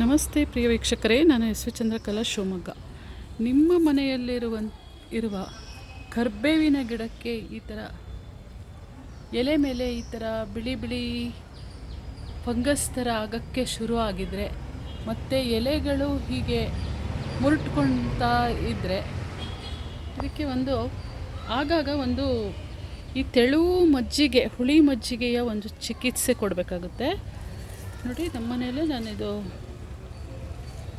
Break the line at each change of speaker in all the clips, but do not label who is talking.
ನಮಸ್ತೆ ಪ್ರಿಯ ವೀಕ್ಷಕರೇ ನಾನು ಎಸ್ ವಿ ಚಂದ್ರಕಲಾ ಶಿವಮೊಗ್ಗ. ನಿಮ್ಮ ಮನೆಯಲ್ಲಿರುವ ಇರುವ ಕರ್ಬೇವಿನ ಗಿಡಕ್ಕೆ ಈ ಥರ ಎಲೆ ಮೇಲೆ ಈ ಥರ ಬಿಳಿ ಬಿಳಿ ಫಂಗಸ್ ಥರ ಆಗೋಕ್ಕೆ ಶುರು ಆಗಿದ್ರೆ, ಮತ್ತು ಎಲೆಗಳು ಹೀಗೆ ಮುರುಟ್ಕೊಳ್ತಾ ಇದ್ದರೆ ಇದಕ್ಕೆ ಒಂದು ಆಗಾಗ ಒಂದು ಈ ತೆಳು ಮಜ್ಜಿಗೆ, ಹುಳಿ ಮಜ್ಜಿಗೆಯ ಒಂದು ಚಿಕಿತ್ಸೆ ಕೊಡಬೇಕಾಗುತ್ತೆ. ನೋಡಿ ನಮ್ಮ ನಾನು ನಾನಿದು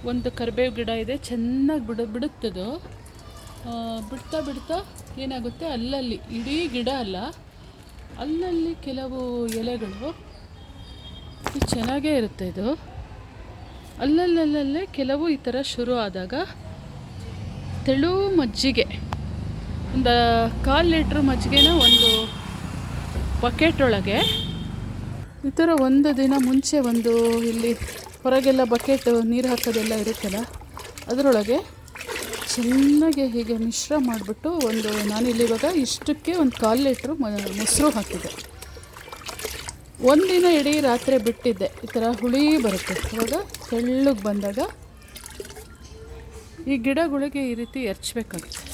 ಒಂದು ಕರಿಬೇವು ಗಿಡ ಇದೆ, ಚೆನ್ನಾಗಿ ಬಿಡ ಬಿಡುತ್ತದು. ಬಿಡ್ತಾ ಬಿಡ್ತಾ ಏನಾಗುತ್ತೆ? ಅಲ್ಲಲ್ಲಿ, ಇಡೀ ಗಿಡ ಅಲ್ಲ, ಅಲ್ಲಲ್ಲಿ ಕೆಲವು ಎಲೆಗಳು. ಇದು ಚೆನ್ನಾಗೇ ಇರುತ್ತೆ ಇದು. ಅಲ್ಲಲ್ಲಲ್ಲೇ ಕೆಲವು ಈ ಥರ ಶುರು ಆದಾಗ ತೆಳು ಮಜ್ಜಿಗೆ, ಒಂದು ಕಾಲು ಲೀಟ್ರ್ ಮಜ್ಜಿಗೆನ ಒಂದು ಬಕೆಟ್ ಒಳಗೆ. ಈ ಥರ ಒಂದು ದಿನ ಮುಂಚೆ ಒಂದು ಇಲ್ಲಿ ಹೊರಗೆಲ್ಲ ಬಕೆಟ್, ನೀರು ಹಾಕೋದೆಲ್ಲ ಇರುತ್ತಲ್ಲ, ಅದರೊಳಗೆ ಚೆನ್ನಾಗಿ ಹೀಗೆ ಮಿಶ್ರ ಮಾಡಿಬಿಟ್ಟು ಒಂದು ನಾನಿಲ್ಲಿ ಇವಾಗ ಇಷ್ಟಕ್ಕೆ ಒಂದು ಕಾಲು ಲೀಟ್ರ್ ಮೊಸರು ಹಾಕಿದ್ದೆ ಒಂದಿನ ಇಡೀ ರಾತ್ರಿ ಬಿಟ್ಟಿದ್ದೆ, ಈ ಥರ ಹುಳಿ ಬರುತ್ತೆ. ಇವಾಗ ತೆಳ್ಳಗೆ ಬಂದಾಗ ಈ ಗಿಡಗಳಿಗೆ ಈ ರೀತಿ ಎರ್ಚಬೇಕಾಗುತ್ತೆ.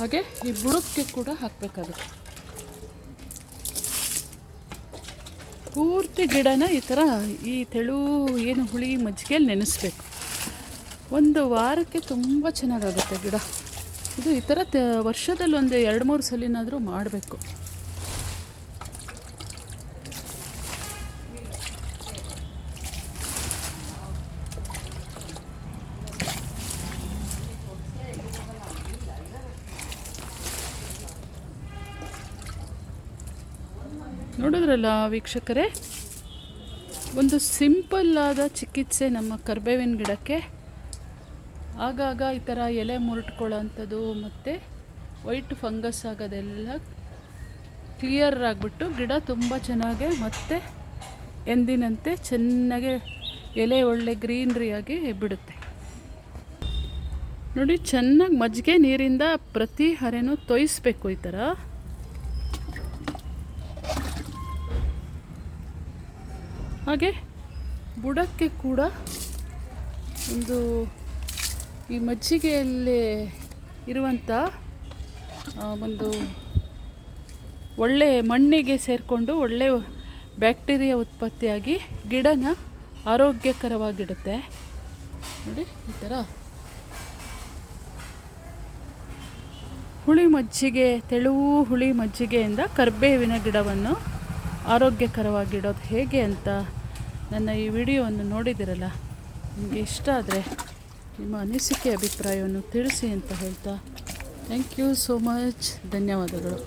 ಹಾಗೆ ಈ ಬುಡಕ್ಕೆ ಕೂಡ ಹಾಕಬೇಕಾಗುತ್ತೆ. ಪೂರ್ತಿ ಗಿಡನ ಈ ಥರ ಈ ತೆಳು, ಏನು ಹುಳಿ ಮಜ್ಜಿಗೆಯಲ್ಲಿ ನೆನೆಸ್ಬೇಕು. ಒಂದು ವಾರಕ್ಕೆ ತುಂಬ ಚೆನ್ನಾಗಾಗುತ್ತೆ ಗಿಡ. ಇದು ಈ ಥರ ವರ್ಷದಲ್ಲಿ ಒಂದು ಎರಡು ಮೂರು ಸಲಿನಾದರೂ ಮಾಡಬೇಕು. ನೋಡಿದ್ರಲ್ಲ ವೀಕ್ಷಕರೇ? ಒಂದು ಸಿಂಪಲ್ ಆದ ಚಿಕಿತ್ಸೆ ನಮ್ಮ ಕರ್ಬೇವಿನ ಗಿಡಕ್ಕೆ. ಆಗಾಗ ಈ ಥರ ಎಲೆ ಮುರುಟ್ಕೊಳ್ಳೋ ಅಂಥದ್ದು ಮತ್ತು ವೈಟ್ ಫಂಗಸ್ ಆಗೋದೆಲ್ಲ ಕ್ಲಿಯರ್ ಆಗಿಬಿಟ್ಟು ಗಿಡ ತುಂಬ ಚೆನ್ನಾಗೆ ಮತ್ತೆ ಎಂದಿನಂತೆ ಚೆನ್ನಾಗೆ ಎಲೆ ಒಳ್ಳೆ ಗ್ರೀನ್ರಿಯಾಗಿ ಬಿಡುತ್ತೆ. ನೋಡಿ, ಚೆನ್ನಾಗಿ ಮಜ್ಜಿಗೆ ನೀರಿಂದ ಪ್ರತಿ ಹರೆನೂ ತೊಯಿಸ್ಬೇಕು ಈ ಥರ ಹಾಗೆ ಬುಡಕ್ಕೆ ಕೂಡ ಒಂದು ಈ ಮಜ್ಜಿಗೆಯಲ್ಲಿ ಇರುವಂಥ ಒಂದು ಒಳ್ಳೆ ಮಣ್ಣಿಗೆ ಸೇರಿಕೊಂಡು ಒಳ್ಳೆ ಬ್ಯಾಕ್ಟೀರಿಯಾ ಉತ್ಪತ್ತಿಯಾಗಿ ಗಿಡನ ಆರೋಗ್ಯಕರವಾಗಿಡುತ್ತೆ. ನೋಡಿ, ಈ ಥರ. ಹುಳಿ ಮಜ್ಜಿಗೆ ತೆಳುವು ಹುಳಿ ಮಜ್ಜಿಗೆಯಿಂದ ಕರ್ಬೇವಿನ ಗಿಡವನ್ನು ಆರೋಗ್ಯಕರವಾಗಿಡೋದು ಹೇಗೆ ಅಂತ ನನ್ನ ಈ ವಿಡಿಯೋವನ್ನು ನೋಡಿದಿರಲ್ಲ ನಿಮಗೆ ಇಷ್ಟ ಆದರೆ ನಿಮ್ಮ ಅನಿಸಿಕೆ ಅಭಿಪ್ರಾಯವನ್ನು ತಿಳಿಸಿ ಅಂತ ಹೇಳ್ತಾ ಥ್ಯಾಂಕ್ ಯು ಸೋ ಮಚ್ ಧನ್ಯವಾದಗಳು.